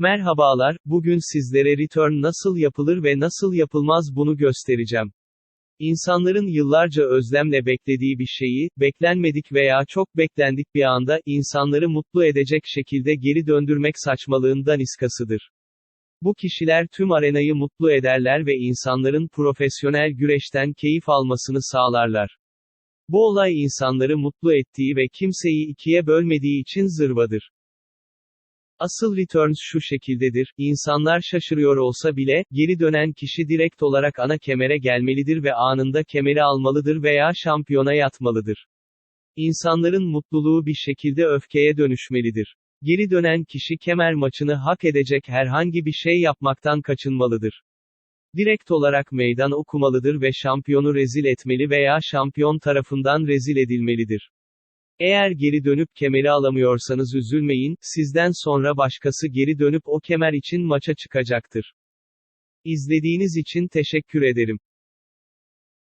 Merhabalar, bugün sizlere return nasıl yapılır ve nasıl yapılmaz bunu göstereceğim. İnsanların yıllarca özlemle beklediği bir şeyi, beklenmedik veya çok beklendik bir anda, insanları mutlu edecek şekilde geri döndürmek saçmalığından iskasıdır. Bu kişiler tüm arenayı mutlu ederler ve insanların profesyonel güreşten keyif almasını sağlarlar. Bu olay insanları mutlu ettiği ve kimseyi ikiye bölmediği için zırvadır. Asıl returns şu şekildedir, insanlar şaşırıyor olsa bile, geri dönen kişi direkt olarak ana kemere gelmelidir ve anında kemeri almalıdır veya şampiyona yatmalıdır. İnsanların mutluluğu bir şekilde öfkeye dönüşmelidir. Geri dönen kişi kemer maçını hak edecek herhangi bir şey yapmaktan kaçınmalıdır. Direkt olarak meydan okumalıdır ve şampiyonu rezil etmeli veya şampiyon tarafından rezil edilmelidir. Eğer geri dönüp kemeri alamıyorsanız üzülmeyin, sizden sonra başkası geri dönüp o kemer için maça çıkacaktır. İzlediğiniz için teşekkür ederim.